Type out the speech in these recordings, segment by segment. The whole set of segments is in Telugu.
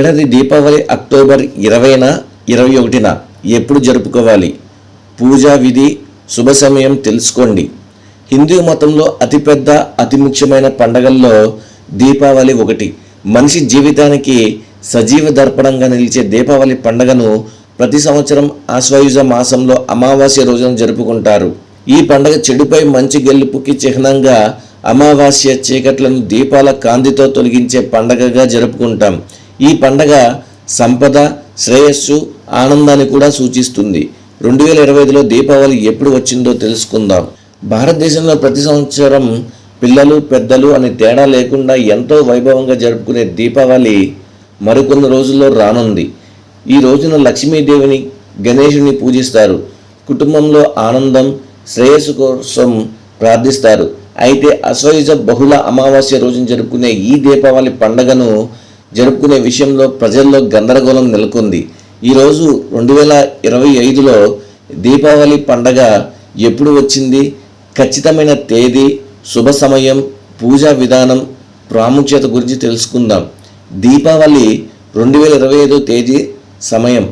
ఏడాది దీపావళి అక్టోబర్ ఇరవైన ఇరవై ఒకటిన ఎప్పుడు జరుపుకోవాలి? పూజా విధి శుభ సమయం తెలుసుకోండి. హిందూ మతంలో అతిపెద్ద అతి ముఖ్యమైన పండగల్లో దీపావళి ఒకటి. మనిషి జీవితానికి సజీవ దర్పణంగా నిలిచే దీపావళి పండగను ప్రతి సంవత్సరం ఆశ్వయుజ మాసంలో అమావాస్య రోజున జరుపుకుంటారు. ఈ పండగ చెడుపై మంచి గెలుపుకి చిహ్నంగా అమావాస్య చీకట్లను దీపాల కాంతితో తొలగించే పండగగా జరుపుకుంటాం. ఈ పండగ సంపద శ్రేయస్సు ఆనందాన్ని కూడా సూచిస్తుంది. రెండు వేల ఇరవై ఐదులో దీపావళి ఎప్పుడు వచ్చిందో తెలుసుకుందాం. భారతదేశంలో ప్రతి సంవత్సరం పిల్లలు పెద్దలు అనే తేడా లేకుండా ఎంతో వైభవంగా జరుపుకునే దీపావళి మరికొన్ని రోజుల్లో రానుంది. ఈ రోజున లక్ష్మీదేవిని గణేషుని పూజిస్తారు. కుటుంబంలో ఆనందం శ్రేయస్సు కోసం ప్రార్థిస్తారు. అయితే అశ్వయుజ బహుళ అమావాస్య రోజున జరుపుకునే ఈ దీపావళి పండగను జరుపుకునే విషయంలో ప్రజల్లో గందరగోళం నెలకొంది. ఈరోజు రెండు వేల ఇరవై ఐదులో దీపావళి పండగ ఎప్పుడు వచ్చింది? ఖచ్చితమైన తేదీ శుభ సమయం పూజా విధానం ప్రాముఖ్యత గురించి తెలుసుకుందాం. దీపావళి రెండు వేల ఇరవై ఐదో తేదీ సమయం.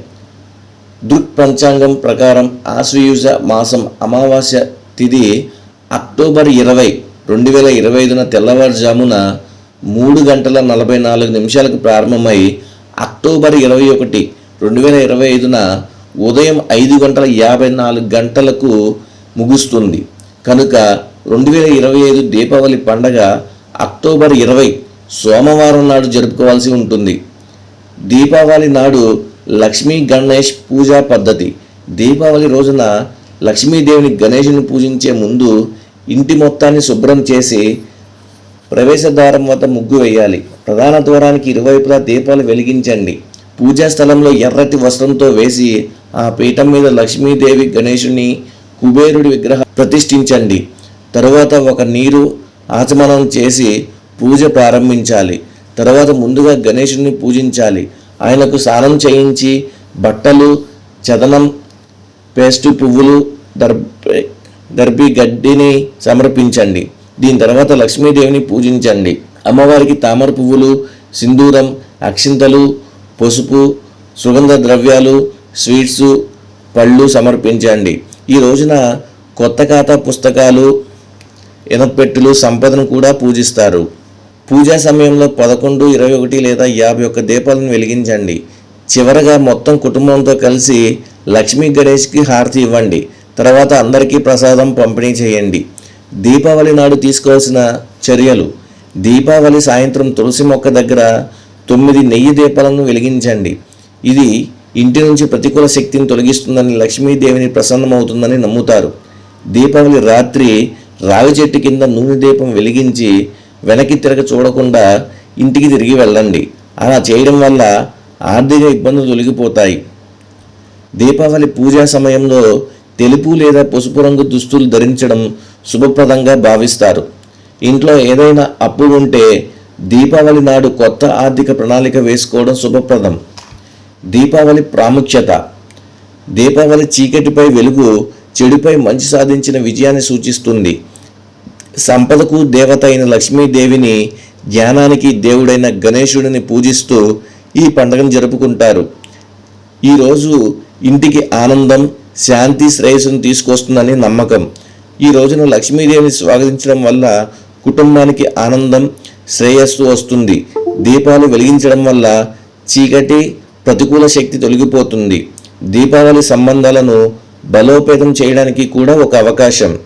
దృక్ పంచాంగం ప్రకారం ఆశ్వయుజ మాసం అమావాస్య తిథి అక్టోబర్ ఇరవై రెండు వేల ఇరవై ఐదున తెల్లవారుజామున మూడు గంటల నలభై నాలుగు నిమిషాలకు ప్రారంభమై అక్టోబర్ ఇరవై ఒకటి రెండు వేల ఇరవై ఐదున ఉదయం ఐదు గంటల యాభై నాలుగు గంటలకు ముగుస్తుంది. కనుక రెండు వేల ఇరవై ఐదు దీపావళి పండగ అక్టోబర్ ఇరవై సోమవారం నాడు జరుపుకోవాల్సి ఉంటుంది. దీపావళి నాడు లక్ష్మీ గణేష్ పూజా పద్ధతి. దీపావళి రోజున లక్ష్మీదేవిని గణేషుని పూజించే ముందు ఇంటి మొత్తాన్ని శుభ్రం చేసి ప్రవేశద్వారం వద్ద ముగ్గు వేయాలి. ప్రధాన ద్వారానికి ఇరువైపులా దీపాలు వెలిగించండి. పూజా స్థలంలో ఎర్రటి వస్త్రంతో వేసి ఆ పీఠం మీద లక్ష్మీదేవి గణేషుని కుబేరుడి విగ్రహం ప్రతిష్ఠించండి. తరువాత ఒక నీరు ఆచమనం చేసి పూజ ప్రారంభించాలి. తర్వాత ముందుగా గణేషుని పూజించాలి. ఆయనకు స్నానం చేయించి బట్టలు చదనం పేస్టు పువ్వులు దర్భి గడ్డిని సమర్పించండి. దీని తర్వాత లక్ష్మీదేవిని పూజించండి. అమ్మవారికి తామర పువ్వులు సింధూరం అక్షింతలు పసుపు సుగంధ ద్రవ్యాలు స్వీట్స్ పళ్ళు సమర్పించండి. ఈ రోజున కొత్త ఖాతా పుస్తకాలు ఇనపెట్టులు సంపదను కూడా పూజిస్తారు. పూజా సమయంలో పదకొండు ఇరవై ఒకటి లేదా యాభై ఒక్క దీపాలను వెలిగించండి. చివరగా మొత్తం కుటుంబంతో కలిసి లక్ష్మీ గణేష్కి హారతి ఇవ్వండి. తర్వాత అందరికీ ప్రసాదం పంపిణీ చేయండి. దీపావళి నాడు తీసుకోవాల్సిన చర్యలు. దీపావళి సాయంత్రం తులసి మొక్క దగ్గర తొమ్మిది నెయ్యి దీపాలను వెలిగించండి. ఇది ఇంటి నుంచి ప్రతికూల శక్తిని తొలగిస్తుందని లక్ష్మీదేవిని ప్రసన్నమవుతుందని నమ్ముతారు. దీపావళి రాత్రి రావి చెట్టు కింద నూనె దీపం వెలిగించి వెనక్కి తిరగ చూడకుండా ఇంటికి తిరిగి వెళ్ళండి. అలా చేయడం వల్ల ఆర్థిక ఇబ్బందులు తొలగిపోతాయి. దీపావళి పూజా సమయంలో తెలుపు లేదా పసుపు రంగు దుస్తులు ధరించడం శుభప్రదంగా భావిస్తారు. ఇంట్లో ఏదైనా అప్పు ఉంటే దీపావళి నాడు కొత్త ఆర్థిక ప్రణాళిక వేసుకోవడం శుభప్రదం. దీపావళి ప్రాముఖ్యత. దీపావళి చీకటిపై వెలుగు చెడుపై మంచి సాధించిన విజయాన్ని సూచిస్తుంది. సంపదకు దేవత అయిన లక్ష్మీదేవిని జ్ఞానానికి దేవుడైన గణేశుడిని పూజిస్తూ ఈ పండుగను జరుపుకుంటారు. ఈరోజు ఇంటికి ఆనందం శాంతి శ్రేయస్సును తీసుకొస్తుందని నమ్మకం. ఈ రోజున లక్ష్మీదేవిని స్వాగతించడం వల్ల కుటుంబానికి ఆనందం శ్రేయస్సు వస్తుంది. దీపాలు వెలిగించడం వల్ల చీకటి ప్రతికూల శక్తి తొలగిపోతుంది. దీపావళి సంబంధాలను బలోపేతం చేయడానికి కూడా ఒక అవకాశం.